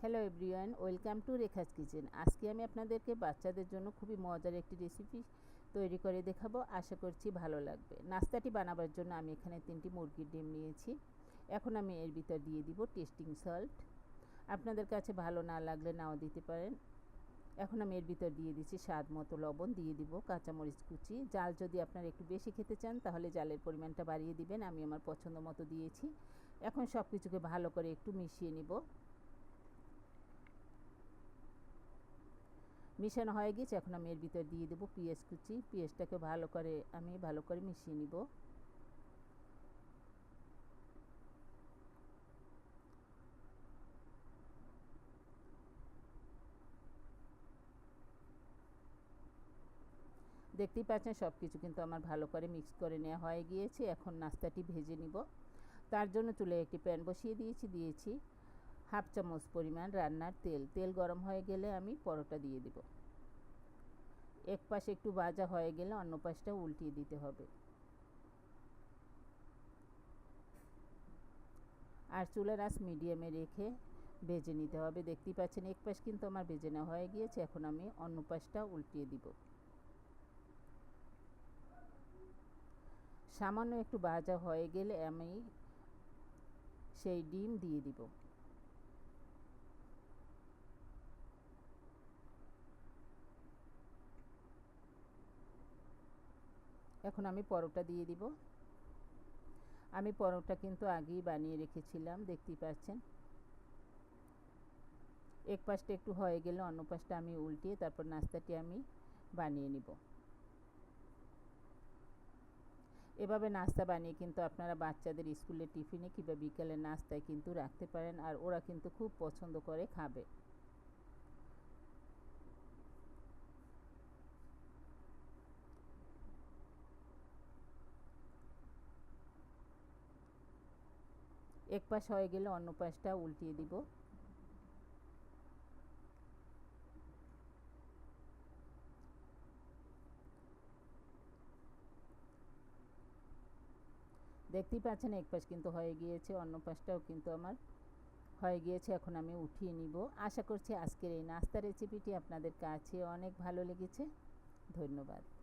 Hello everyone welcome to Rekha's kitchen আজকে আমি আপনাদেরকে বাচ্চাদের জন্য খুবই মজার একটি রেসিপি তৈরি করে দেখাবো। আশা করছি ভালো লাগবে। নাস্তাটি বানাবার জন্য আমি এখানে তিনটি মুরগির ডিম নিয়েছি। এখন আমি এর ভিতর দিয়ে দিব টেস্টিং সল্ট আপনাদের কাছে ভালো না লাগলে নাও দিতে পারেন। এখন আমি এর ভিতর দিয়ে দিচ্ছি স্বাদ মতো লবণ, দিয়ে দিব কাঁচামরিচ কুচি। জাল যদি আপনারা একটু বেশি খেতে চান, তাহলে জালের পরিমাণটা বাড়িয়ে দিবেন। আমি আমার পছন্দ মতো দিয়েছি। এখন সব কিছুকে ভালো করে একটু মিশিয়ে নিব। মিশানো হয়ে গেছে, এখন আমি এর ভিতর দিয়ে দেবো পেঁয়াজ কুচি। পেঁয়াজটাকে ভালো করে আমি ভালো করে মিশিয়ে নিব। দেখতেই পাচ্ছেন সব কিছু কিন্তু আমার ভালো করে মিক্স করে নেওয়া হয়ে গিয়েছে। এখন নাস্তাটি ভেজে নিব। তার জন্য চুলে একটি প্যান বসিয়ে দিয়েছি দিয়েছি হাফ চামচ পরিমাণ রান্নার তেল তেল গরম হয়ে গেলে আমি পরোটা দিয়ে দিব। এক পাশে একটু ভাজা হয়ে গেলে অন্য পাশটা উল্টিয়ে দিতে হবে। আর চুলার আঁচ মিডিয়ামে রেখে ভেজে নিতে হবে। দেখতেই পাচ্ছেন এক পাশ কিন্তু আমার ভেজে নেওয়া হয়ে গিয়েছে, এখন আমি অন্য পাশটা উল্টিয়ে দিব। সামান্য একটু ভাজা হয়ে গেলে আমি সেই ডিম দিয়ে দিব। এখন আমি পরোটা দিয়ে দিব। আমি পরোটা কিন্তু আগেই বানিয়ে রেখেছিলাম, দেখতেই পাচ্ছেন। এক পাশটা একটু হয়ে গেলে, অন্য পাশটা আমি উল্টিয়ে তারপর নাস্তাটি আমি বানিয়ে নিব। এভাবে নাস্তা বানিয়ে কিন্তু আপনারা বাচ্চাদের স্কুলের টিফিনে কিংবা বিকেলের নাস্তায় কিন্তু রাখতে পারেন, আর ওরা কিন্তু খুব পছন্দ করে খাবে। এক পাশ হয়ে গেলে অন্য পাশটা উল্টিয়ে দিব। দেখতেই পাচ্ছেন এক পাশ কিন্তু হয়ে গিয়েছে, অন্য পাশটাও কিন্তু আমার হয়ে গিয়েছে, এখন আমি উঠিয়ে নিব। আশা করছি আজকের এই নাস্তা রেসিপিটি আপনাদের কাছে অনেক ভালো লেগেছে। ধন্যবাদ।